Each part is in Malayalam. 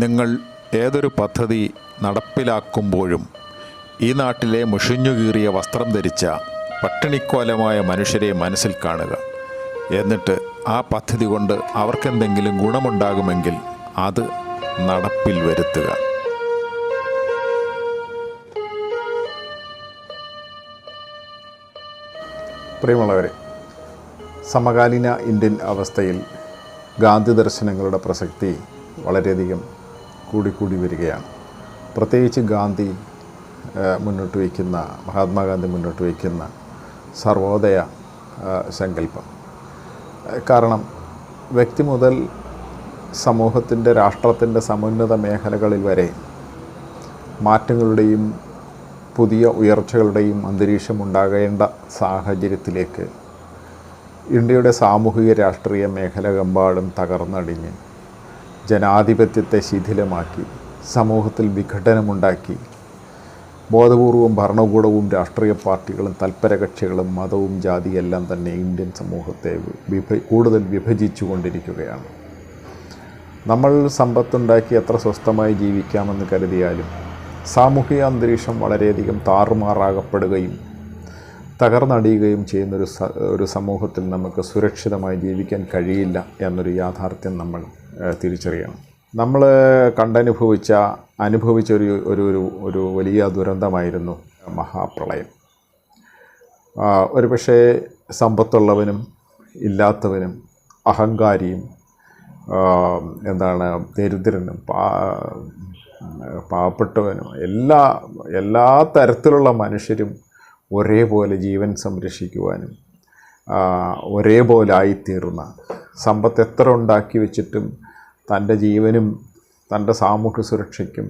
നിങ്ങൾ ഏതൊരു പദ്ധതി നടപ്പിലാക്കുമ്പോഴും ഈ നാട്ടിലെ മുഷിഞ്ഞുകീറിയ വസ്ത്രം ധരിച്ച പട്ടിണിക്കോലമായ മനുഷ്യരെ മനസ്സിൽ കാണുക. എന്നിട്ട് ആ പദ്ധതി കൊണ്ട് അവർക്കെന്തെങ്കിലും ഗുണമുണ്ടാകുമെങ്കിൽ അത് നടപ്പിൽ വരുത്തുക. പ്രിയമുള്ളവരെ സമകാലീന ഇന്ത്യൻ അവസ്ഥയിൽ ഗാന്ധി ദർശനങ്ങളുടെ പ്രസക്തി വളരെയധികം കൂടിക്കൂടി വരികയാണ്. പ്രത്യേകിച്ച് ഗാന്ധി മുന്നോട്ട് വയ്ക്കുന്ന മഹാത്മാഗാന്ധി മുന്നോട്ട് വയ്ക്കുന്ന സർവോദയ സങ്കല്പം. കാരണം വ്യക്തി മുതൽ സമൂഹത്തിന്റെ രാഷ്ട്രത്തിന്റെ സമുന്നത മേഖലകളിൽ വരെ മാറ്റങ്ങളുടെയും പുതിയ ഉയർച്ചകളുടെയും അന്തരീക്ഷം ഉണ്ടാകേണ്ട സാഹചര്യത്തിലേക്ക് ഇന്ത്യയുടെ സാമൂഹിക രാഷ്ട്രീയ മേഖലകമ്പാടും തകർന്നടിഞ്ഞ് ജനാധിപത്യത്തെ ശിഥിലമാക്കി സമൂഹത്തിൽ വിഘടനമുണ്ടാക്കി. ബോധപൂർവം ഭരണകൂടവും രാഷ്ട്രീയ പാർട്ടികളും തൽപരകക്ഷികളും മതവും ജാതിയെല്ലാം തന്നെ ഇന്ത്യൻ സമൂഹത്തെ വിഭ കൂടുതൽ വിഭജിച്ചു കൊണ്ടിരിക്കുകയാണ് നമ്മൾ സമ്പത്തുണ്ടാക്കി എത്ര സ്വസ്ഥമായി ജീവിക്കാമെന്ന് കരുതിയാലും സാമൂഹിക അന്തരീക്ഷം വളരെയധികം താറുമാറാകപ്പെടുകയും തകർന്നടിയുകയും ചെയ്യുന്നൊരു ഒരു സമൂഹത്തിൽ നമുക്ക് സുരക്ഷിതമായി ജീവിക്കാൻ കഴിയില്ല എന്നൊരു യാഥാർത്ഥ്യം നമ്മൾ തിരിച്ചറിയണം. നമ്മൾ കണ്ടനുഭവിച്ച അനുഭവിച്ച ഒരു ഒരു ഒരു ഒരു വലിയ ദുരന്തമായിരുന്നു മഹാപ്രളയം. ഒരു പക്ഷേ സമ്പത്തുള്ളവനും ഇല്ലാത്തവനും അഹങ്കാരിയും എന്താണ് ദരിദ്രനും പാ പാവപ്പെട്ടവനും എല്ലാ എല്ലാ തരത്തിലുള്ള മനുഷ്യരും ഒരേപോലെ ജീവൻ സംരക്ഷിക്കുവാനും ഒരേപോലെ ആയിത്തീർന്ന സമ്പത്ത് എത്ര ഉണ്ടാക്കി വെച്ചിട്ടും തന്റെ ജീവനും തന്റെ സാമൂഹ്യ സുരക്ഷയ്ക്കും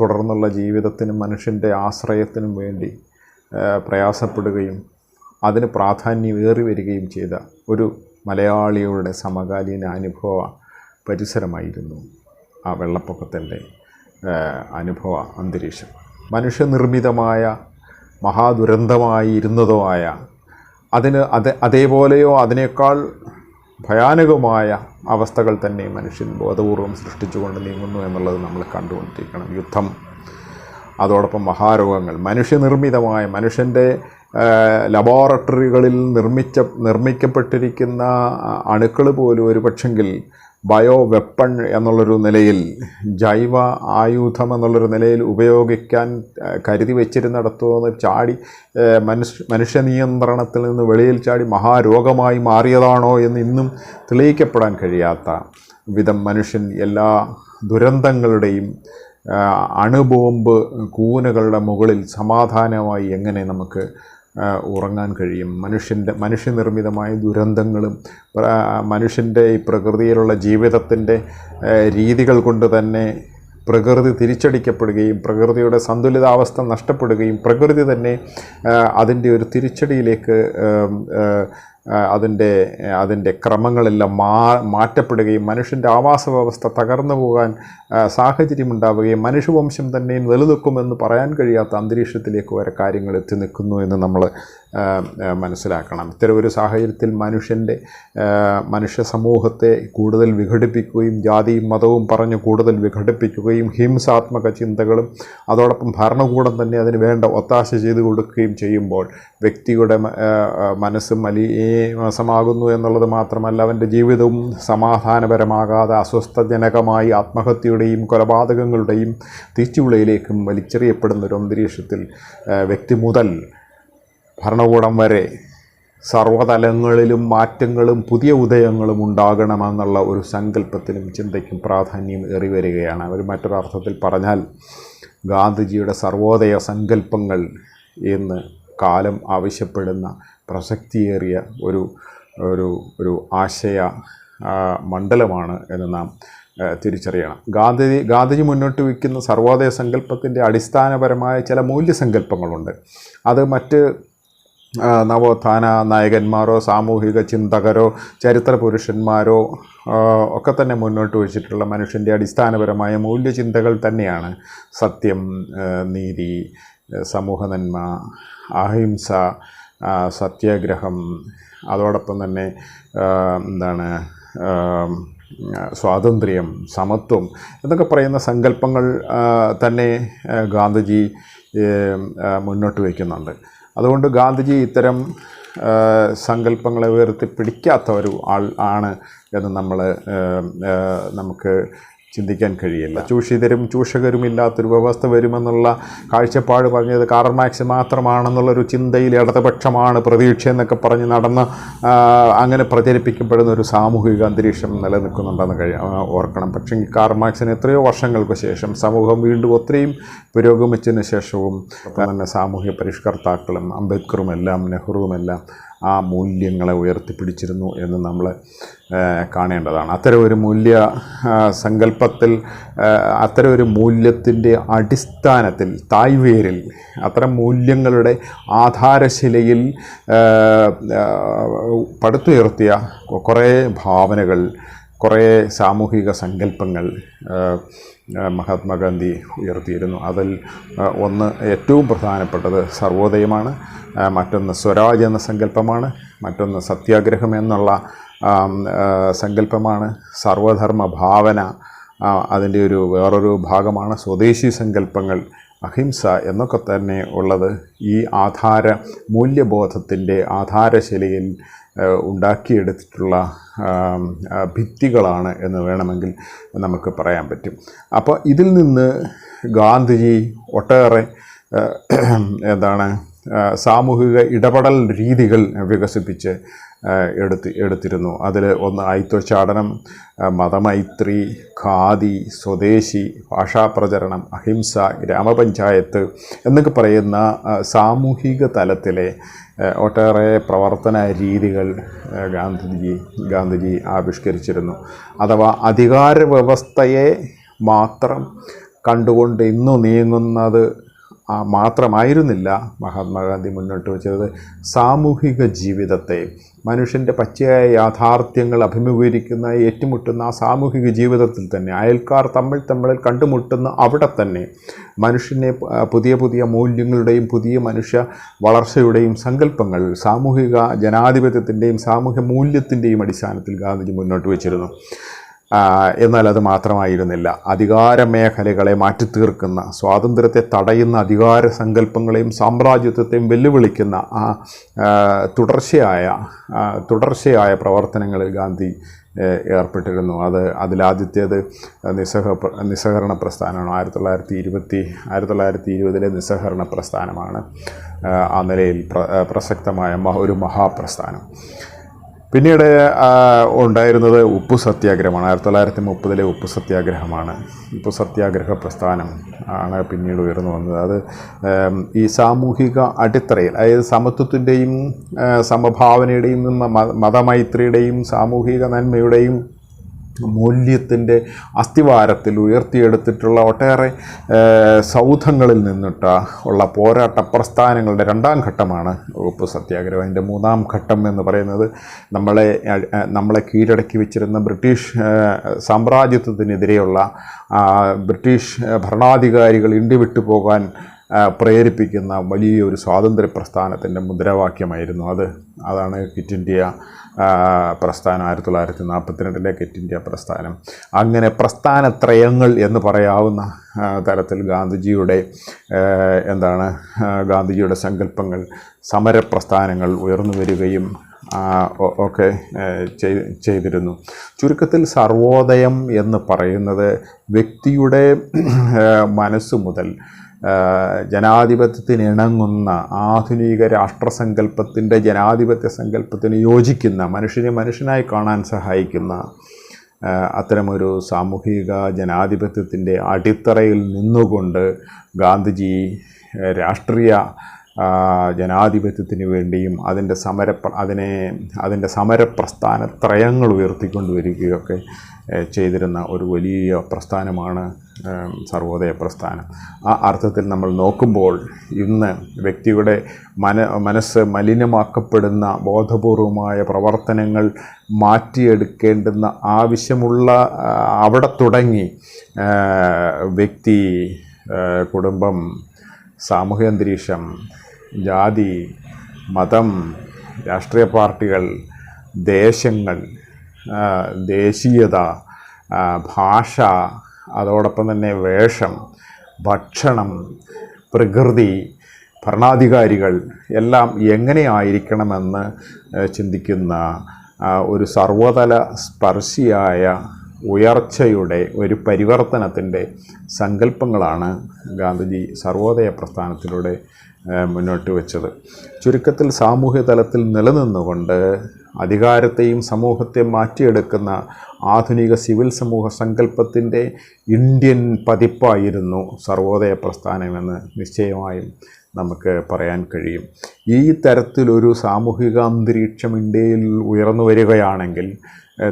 തുടർന്നുള്ള ജീവിതത്തിനും മനുഷ്യന്റെ ആശ്രയത്തിനും വേണ്ടി പ്രയാസപ്പെടുകയും അതിന് പ്രാധാന്യമേറി വരികയും ചെയ്ത ഒരു മലയാളിയുടെ സമകാലീന അനുഭവ പരിസരമായിരുന്നു ആ വെള്ളപ്പൊക്കത്തിന്റെ അനുഭവ അന്തരീക്ഷം. മനുഷ്യനിർമ്മിതമായ മഹാദുരന്തമായി ഇരുന്നതോ ആയ അതിന് അത് അതേപോലെയോ അതിനേക്കാൾ ഭയാനകമായ അവസ്ഥകൾ തന്നെ മനുഷ്യൻ ബോധപൂർവം സൃഷ്ടിച്ചുകൊണ്ട് നീങ്ങുന്നു എന്നുള്ളത് നമ്മൾ കണ്ടുകൊണ്ടിരിക്കണം. യുദ്ധം അതോടൊപ്പം മഹാരോഗങ്ങൾ മനുഷ്യനിർമ്മിതമായ മനുഷ്യന്റെ ലബോറട്ടറികളിൽ നിർമ്മിച്ച നിർമ്മിക്കപ്പെട്ടിരിക്കുന്ന അണുക്കൾ പോലും ഒരു പക്ഷെങ്കിൽ ബയോ വെപ്പൺ എന്നുള്ളൊരു നിലയിൽ ജൈവ ആയുധം എന്നുള്ളൊരു നിലയിൽ ഉപയോഗിക്കാൻ കരുതി വെച്ചിരുന്നിടത്തുനിന്ന് ചാടി മനുഷ്യ നിയന്ത്രണത്തിൽ നിന്ന് വെളിയിൽ ചാടി മഹാരോഗമായി മാറിയതാണോ എന്ന് ഇന്നും തെളിയിക്കപ്പെടാൻ കഴിയാത്ത വിധം മനുഷ്യൻ എല്ലാ ദുരന്തങ്ങളുടെയും അണുബോംബ് കൂനകളുടെ മുകളിൽ സമാധാനമായി എങ്ങനെ നമുക്ക് ഉറങ്ങാൻ കഴിയും. മനുഷ്യന്റെ മനുഷ്യനിർമ്മിതമായ ദുരന്തങ്ങളും മനുഷ്യന്റെ ഈ പ്രകൃതിയിലുള്ള ജീവിതത്തിന്റെ രീതികൾ കൊണ്ട് തന്നെ പ്രകൃതി തിരിച്ചടിക്കപ്പെടുകയും പ്രകൃതിയുടെ സന്തുലിതാവസ്ഥ നഷ്ടപ്പെടുകയും പ്രകൃതി തന്നെ അതിന്റെ ഒരു തിരിച്ചടിയിലേക്ക് അതിന്റെ അതിന്റെ ക്രമങ്ങളെല്ലാം മാ മാറ്റപ്പെടുകയും മനുഷ്യന്റെ ആവാസ വ്യവസ്ഥ തകർന്നു പോകാൻ സാഹചര്യമുണ്ടാവുകയും മനുഷ്യവംശം തന്നെ നിലനിൽക്കുമെന്ന് പറയാൻ കഴിയാത്ത അന്തരീക്ഷത്തിലേക്ക് വരെ കാര്യങ്ങൾ എത്തി നിൽക്കുന്നു എന്ന് നമ്മൾ മനസ്സിലാക്കണം. ഇത്തരം ഒരു സാഹചര്യത്തിൽ മനുഷ്യന്റെ മനുഷ്യ സമൂഹത്തെ കൂടുതൽ വിഘടിപ്പിക്കുകയും ജാതിയും മതവും പറഞ്ഞ് കൂടുതൽ വിഘടിപ്പിക്കുകയും ഹിംസാത്മക ചിന്തകളും അതോടൊപ്പം ഭരണകൂടം തന്നെ അതിന് വേണ്ട ഒത്താശ ചെയ്തു കൊടുക്കുകയും ചെയ്യുമ്പോൾ വ്യക്തിയുടെ മനസ്സും ആ, മനസ്സും എന്നുള്ളത് മാത്രമല്ല അവന്റെ ജീവിതവും സമാധാനപരമാകാതെ അസ്വസ്ഥജനകമായി ആത്മഹത്യയുടെയും കൊലപാതകങ്ങളുടെയും തീച്ചുവിളയിലേക്കും വലിച്ചെറിയപ്പെടുന്ന ഒരു അന്തരീക്ഷത്തിൽ വ്യക്തി മുതൽ ഭരണകൂടം വരെ സർവതലങ്ങളിലും മാറ്റങ്ങളും പുതിയ ഉദയങ്ങളും ഉണ്ടാകണമെന്നുള്ള ഒരു സങ്കല്പത്തിനും ചിന്തയ്ക്കും പ്രാധാന്യം ഏറി വരികയാണ്. അവർ മറ്റൊരർത്ഥത്തിൽ പറഞ്ഞാൽ ഗാന്ധിജിയുടെ സർവോദയ സങ്കല്പങ്ങൾ എന്ന് കാലം ആവശ്യപ്പെടുന്ന പ്രസക്തിയേറിയ ഒരു ഒരു ഒരു ആശയ മണ്ഡലമാണ് എന്ന് നാം തിരിച്ചറിയണം. ഗാന്ധി ഗാന്ധിജി മുന്നോട്ട് വയ്ക്കുന്ന സർവോദയ സങ്കല്പത്തിന്റെ അടിസ്ഥാനപരമായ ചില മൂല്യസങ്കല്പങ്ങളുണ്ട്. അത് മറ്റ് നവോത്ഥാന നായകന്മാരോ സാമൂഹിക ചിന്തകരോ ചരിത്ര പുരുഷന്മാരോ ഒക്കെ തന്നെ മുന്നോട്ട് വച്ചിട്ടുള്ള മനുഷ്യന്റെ അടിസ്ഥാനപരമായ മൂല്യചിന്തകൾ തന്നെയാണ് സത്യം നീതി സമൂഹ നന്മ അഹിംസ സത്യാഗ്രഹം. അതോടൊപ്പം തന്നെ എന്താണ് സ്വാതന്ത്ര്യം സമത്വം എന്നൊക്കെ പറയുന്ന സങ്കല്പങ്ങൾ തന്നെ ഗാന്ധിജി മുന്നോട്ട് വയ്ക്കുന്നുണ്ട്. അതുകൊണ്ട് ഗാന്ധിജി ഇത്തരം സങ്കല്പങ്ങളെ ഉയർത്തി പിടിക്കാത്ത ഒരു ആൾ ആണ് എന്ന് നമ്മൾ നമുക്ക് ചിന്തിക്കാൻ കഴിയില്ല. ചൂഷിതരും ചൂഷകരും ഇല്ലാത്തൊരു വ്യവസ്ഥ വരുമെന്നുള്ള കാഴ്ചപ്പാട് പറഞ്ഞത് കാർമാക്സ് മാത്രമാണെന്നുള്ളൊരു ചിന്തയിൽ ഇടതുപക്ഷമാണ് പ്രതീക്ഷ എന്നൊക്കെ പറഞ്ഞ് നടന്ന് അങ്ങനെ പ്രചരിപ്പിക്കപ്പെടുന്ന ഒരു സാമൂഹിക അന്തരീക്ഷം നിലനിൽക്കുന്നുണ്ടെന്ന് കഴി ഓർക്കണം. പക്ഷേ ഈ കാർമാക്സിന് എത്രയോ വർഷങ്ങൾക്ക് ശേഷം സമൂഹം വീണ്ടും ഒത്തിരിയും പുരോഗമിച്ചതിന് ശേഷവും തന്നെ സാമൂഹ്യ പരിഷ്കർത്താക്കളും അംബേദ്കറും എല്ലാം നെഹ്റുവും എല്ലാം ആ മൂല്യങ്ങളെ ഉയർത്തിപ്പിടിച്ചിരുന്നു എന്ന് നമ്മൾ കാണേണ്ടതാണ്. അത്തരം ഒരു മൂല്യ സങ്കല്പത്തിൽ അത്തരം ഒരു മൂല്യത്തിന്റെ അടിസ്ഥാനത്തിൽ തായ്വേരിൽ അത്തരം മൂല്യങ്ങളുടെ ആധാരശിലയിൽ പടുത്തുയർത്തിയ കുറേ ഭാവനകൾ കുറേ സാമൂഹിക സങ്കല്പങ്ങൾ മഹാത്മാഗാന്ധി ഉയർത്തിയിരുന്നു. അതിൽ ഒന്ന് ഏറ്റവും പ്രധാനപ്പെട്ടത് സർവോദയമാണ്. മറ്റൊന്ന് സ്വരാജ് എന്ന സങ്കല്പമാണ്. മറ്റൊന്ന് സത്യാഗ്രഹം എന്നുള്ള സങ്കല്പമാണ്. സർവധർമ്മ ഭാവന അതിന്റെ ഒരു വേറൊരു ഭാഗമാണ് സ്വദേശി സങ്കല്പങ്ങൾ അഹിംസ എന്നൊക്കെ തന്നെ ഉള്ളത് ഈ ആധാര മൂല്യബോധത്തിന്റെ ആധാരശിലയിൽ ഉണ്ടാക്കിയെടുത്തിട്ടുള്ള ഭിത്തികളാണ് എന്ന് വേണമെങ്കിൽ നമുക്ക് പറയാൻ പറ്റും. അപ്പോൾ ഇതിൽ നിന്ന് ഗാന്ധിജി ഒട്ടേറെ എന്താണ് സാമൂഹിക ഇടപെടൽ രീതികൾ വികസിപ്പിച്ച് എടുത്ത് എടുത്തിരുന്നു. അതിൽ ഒന്ന് ഐത്വചാടനം മതമൈത്രി ഖാദി സ്വദേശി ഭാഷാപ്രചരണം അഹിംസ ഗ്രാമപഞ്ചായത്ത് എന്നൊക്കെ പറയുന്ന സാമൂഹിക തലത്തിലെ ഒട്ടേറെ പ്രവർത്തന രീതികൾ ഗാന്ധിജി ഗാന്ധിജി ആവിഷ്കരിച്ചിരുന്നു. അഥവാ അധികാര വ്യവസ്ഥയെ മാത്രം കണ്ടുകൊണ്ട് ഇന്നു നീങ്ങുന്നത് മാത്രമായിരുന്നില്ല മഹാത്മാഗാന്ധി മുന്നോട്ട് വെച്ചത്. സാമൂഹിക ജീവിതത്തെ മനുഷ്യന്റെ പച്ചയായ യാഥാർത്ഥ്യങ്ങൾ അഭിമുഖീകരിക്കുന്ന ഏറ്റുമുട്ടുന്ന ആ സാമൂഹിക ജീവിതത്തിൽ തന്നെ അയൽക്കാർ തമ്മിൽ തമ്മിൽ കണ്ടുമുട്ടുന്ന അവിടെ തന്നെ മനുഷ്യനെ പുതിയ പുതിയ മൂല്യങ്ങളുടെയും പുതിയ മനുഷ്യ വളർച്ചയുടെയും സങ്കല്പങ്ങൾ സാമൂഹിക ജനാധിപത്യത്തിന്റെയും സാമൂഹ്യ മൂല്യത്തിന്റെയും അടിസ്ഥാനത്തിൽ ഗാന്ധിജി മുന്നോട്ട് വെച്ചിരുന്നു. എന്നാൽ അത് മാത്രമായിരുന്നില്ല. അധികാര മേഖലകളെ മാറ്റിത്തീർക്കുന്ന സ്വാതന്ത്ര്യത്തെ തടയുന്ന അധികാര സങ്കല്പങ്ങളെയും സാമ്രാജ്യത്വത്തെയും വെല്ലുവിളിക്കുന്ന ആ തുടർച്ചയായ തുടർച്ചയായ പ്രവർത്തനങ്ങളിൽ ഗാന്ധി ഏർപ്പെട്ടിരുന്നു. അത് അതിലാദ്യത്തേത് നിസ്സഹ നിസ്സഹകരണ പ്രസ്ഥാനമാണ്. ആയിരത്തി തൊള്ളായിരത്തി ഇരുപത്തി ആയിരത്തി തൊള്ളായിരത്തി ഇരുപതിലെ നിസ്സഹകരണ പ്രസ്ഥാനമാണ് ആ നിലയിൽ പ്ര പ്രസക്തമായ ഒരു മഹാപ്രസ്ഥാനം. പിന്നീട് ഉണ്ടായിരുന്നത് ഉപ്പു സത്യാഗ്രഹമാണ്. ആയിരത്തി തൊള്ളായിരത്തി മുപ്പതിലെ ഉപ്പു സത്യാഗ്രഹമാണ്. ഉപ്പു സത്യാഗ്രഹ പ്രസ്ഥാനം ആണ് പിന്നീട് ഉയർന്നു വന്നത്. അത് ഈ സാമൂഹിക അടിത്തറയിൽ അതായത് സമത്വത്തിന്റെയും സമഭാവനയുടെയും മതമൈത്രിയുടെയും സാമൂഹിക നന്മയുടെയും മൂല്യത്തിന്റെ അസ്ഥിവാരത്തിൽ ഉയർത്തിയെടുത്തിട്ടുള്ള ഒട്ടേറെ സൗധങ്ങളിൽ നിന്നിട്ട ഉള്ള പോരാട്ട പ്രസ്ഥാനങ്ങളുടെ രണ്ടാം ഘട്ടമാണ് ഉപ്പ് സത്യാഗ്രഹം. അതിന്റെ മൂന്നാം ഘട്ടം എന്ന് പറയുന്നത് നമ്മളെ നമ്മളെ കീഴടക്കി വെച്ചിരുന്ന ബ്രിട്ടീഷ് സാമ്രാജ്യത്വത്തിനെതിരെയുള്ള ബ്രിട്ടീഷ് ഭരണാധികാരികൾ ഇന്ത്യ വിട്ടു പോകാൻ ആ, പ്രേരിപ്പിക്കുന്ന വലിയൊരു സ്വാതന്ത്ര്യ പ്രസ്ഥാനത്തിന്റെ മുദ്രാവാക്യമായിരുന്നു അത്. അതാണ് ക്വിറ്റ് ഇന്ത്യ പ്രസ്ഥാനം ആയിരത്തി തൊള്ളായിരത്തി നാൽപ്പത്തിരണ്ടിലെ ക്വിറ്റ് ഇന്ത്യ പ്രസ്ഥാനം. അങ്ങനെ പ്രസ്ഥാനത്രയങ്ങൾ എന്ന് പറയാവുന്ന തരത്തിൽ ഗാന്ധിജിയുടെ എന്താണ് ഗാന്ധിജിയുടെ സങ്കല്പങ്ങൾ സമരപ്രസ്ഥാനങ്ങൾ ഉയർന്നു വരികയും ഒക്കെ ചെയ്തിരുന്നു. ചുരുക്കത്തിൽ സർവോദയം എന്ന് പറയുന്നത് വ്യക്തിയുടെ മനസ്സ് മുതൽ ജനാധിപത്യത്തിന് ഇണങ്ങുന്ന ആധുനിക രാഷ്ട്രസങ്കല്പത്തിന്റെ ജനാധിപത്യ സങ്കല്പത്തിന് യോജിക്കുന്ന മനുഷ്യനെ മനുഷ്യനായി കാണാൻ സഹായിക്കുന്ന അത്തരമൊരു സാമൂഹിക ജനാധിപത്യത്തിന്റെ അടിത്തറയിൽ നിന്നുകൊണ്ട് ഗാന്ധിജി രാഷ്ട്രീയ ജനാധിപത്യത്തിന് വേണ്ടിയും അതിന്റെ സമര അതിനെ അതിന്റെ സമരപ്രസ്ഥാന ത്രയങ്ങൾ ഉയർത്തിക്കൊണ്ട് വരികയൊക്കെ ചെയ്തിരുന്ന ഒരു വലിയ പ്രസ്ഥാനമാണ് സർവോദയ പ്രസ്ഥാനം. ആ അർത്ഥത്തിൽ നമ്മൾ നോക്കുമ്പോൾ ഇന്ന് വ്യക്തിയുടെ മന മനസ്സ് മലിനമാക്കപ്പെടുന്ന ബോധപൂർവമായ പ്രവർത്തനങ്ങൾ മാറ്റിയെടുക്കേണ്ടുന്ന ആവശ്യമുള്ള അവിടെ തുടങ്ങി വ്യക്തി കുടുംബം സാമൂഹ്യ അന്തരീക്ഷം ജാതി മതം രാഷ്ട്രീയ പാർട്ടികൾ ദേശങ്ങൾ ദേശീയത ഭാഷ അതോടൊപ്പം തന്നെ വേഷം ഭക്ഷണം പ്രകൃതി ഭരണാധികാരികൾ എല്ലാം എങ്ങനെയായിരിക്കണമെന്ന് ചിന്തിക്കുന്ന ഒരു സർവതല സ്പർശിയായ ഉയർച്ചയുടെ ഒരു പരിവർത്തനത്തിന്റെ സങ്കല്പങ്ങളാണ് ഗാന്ധിജി സർവോദയ പ്രസ്ഥാനത്തിലൂടെ മുന്നോട്ട് വെച്ചത്. ചുരുക്കത്തിൽ സാമൂഹ്യ തലത്തിൽ നിലനിന്നുകൊണ്ട് അധികാരത്തെയും സമൂഹത്തെ മാറ്റിയെടുക്കുന്ന ആധുനിക സിവിൽ സമൂഹ സങ്കല്പത്തിന്റെ ഇന്ത്യൻ പതിപ്പായിരുന്നു സർവോദയ പ്രസ്ഥാനമെന്ന് നിശ്ചയമായും നമുക്ക് പറയാൻ കഴിയും. ഈ തരത്തിലൊരു സാമൂഹിക അന്തരീക്ഷം ഇന്ത്യയിൽ ഉയർന്നു വരികയാണെങ്കിൽ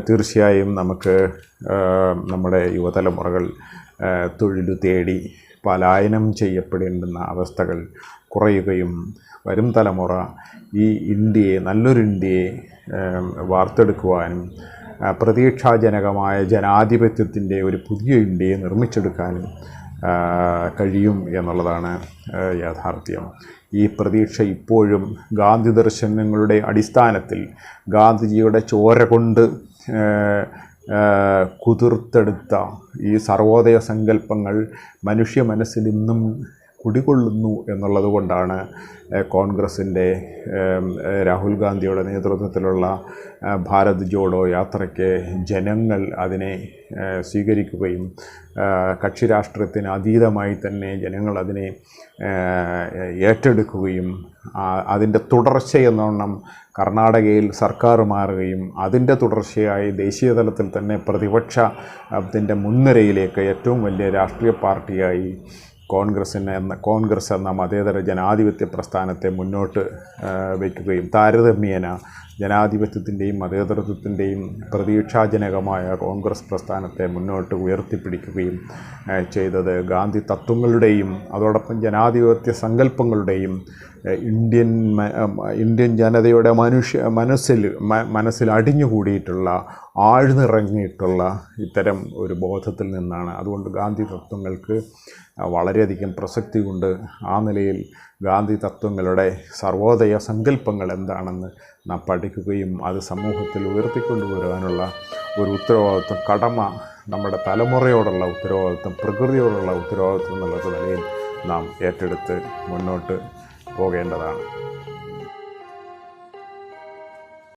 തീർച്ചയായും നമുക്ക് നമ്മുടെ യുവതലമുറകൾ തൊഴിൽ തേടി പലായനം ചെയ്യപ്പെടേണ്ടുന്ന അവസ്ഥകൾ കുറയുകയും വരും തലമുറ ഈ ഇന്ത്യയെ നല്ലൊരു ഇന്ത്യയെ വാർത്തെടുക്കുവാനും പ്രതീക്ഷാജനകമായ ജനാധിപത്യത്തിന്റെ ഒരു പുതിയ ഇന്ത്യയെ നിർമ്മിച്ചെടുക്കാനും കഴിയും എന്നുള്ളതാണ് യാഥാർത്ഥ്യം. ഈ പ്രതീക്ഷ ഇപ്പോഴും ഗാന്ധി ദർശനങ്ങളുടെ അടിസ്ഥാനത്തിൽ ഗാന്ധിജിയുടെ ചോര കൊണ്ട് കുതിർത്തെടുത്ത ഈ സർവോദയ സങ്കല്പങ്ങൾ മനുഷ്യ മനസ്സിൽ ഇന്നും കുടികൊള്ളുന്നു എന്നുള്ളത് കൊണ്ടാണ് കോൺഗ്രസിന്റെ രാഹുൽ ഗാന്ധിയുടെ നേതൃത്വത്തിലുള്ള ഭാരത് ജോഡോ യാത്രയ്ക്ക് ജനങ്ങൾ അതിനെ സ്വീകരിക്കുകയും കക്ഷി രാഷ്ട്രീയത്തിന് അതീതമായി തന്നെ ജനങ്ങൾ അതിനെ ഏറ്റെടുക്കുകയും അതിന്റെ തുടർച്ചയെന്നോണം കർണാടകയിൽ സർക്കാർ മാറുകയും അതിന്റെ തുടർച്ചയായി ദേശീയ തലത്തിൽ തന്നെ പ്രതിപക്ഷത്തിന്റെ മുൻനിരയിലേക്ക് ഏറ്റവും വലിയ രാഷ്ട്രീയ പാർട്ടിയായി കോൺഗ്രസിന് എന്ന കോൺഗ്രസ് എന്ന മതേതര ജനാധിപത്യ പ്രസ്ഥാനത്തെ മുന്നോട്ട് വയ്ക്കുകയും താരതമ്യേന ജനാധിപത്യത്തിന്റെയും മതേതരത്വത്തിന്റെയും പ്രതീക്ഷാജനകമായ കോൺഗ്രസ് പ്രസ്ഥാനത്തെ മുന്നോട്ട് ഉയർത്തിപ്പിടിക്കുകയും ചെയ്തത് ഗാന്ധി തത്വങ്ങളുടെയും അതോടൊപ്പം ജനാധിപത്യ സങ്കല്പങ്ങളുടെയും ഇന്ത്യൻ ഇന്ത്യൻ ജനതയുടെ മനുഷ്യ മനസ്സിൽ മനസ്സിൽ അടിഞ്ഞുകൂടിയിട്ടുള്ള ആഴ്ന്നിറങ്ങിയിട്ടുള്ള ഇത്തരം ഒരു ബോധത്തിൽ നിന്നാണ്. അതുകൊണ്ട് ഗാന്ധി തത്വങ്ങൾക്ക് വളരെയധികം പ്രസക്തി കൊണ്ട് ആ നിലയിൽ ഗാന്ധി തത്വങ്ങളുടെ സർവോദയ സങ്കല്പങ്ങൾ എന്താണെന്ന് നാം പഠിക്കുകയും അത് സമൂഹത്തിൽ ഉയർത്തിക്കൊണ്ടുവരാനുള്ള ഒരു ഉത്തരവാദിത്വം കടമ നമ്മുടെ തലമുറയോടുള്ള ഉത്തരവാദിത്വം പ്രകൃതിയോടുള്ള ഉത്തരവാദിത്വം എന്നുള്ള നിലയിൽ നാം ഏറ്റെടുത്ത് മുന്നോട്ട് പോകേണ്ടതാണ്.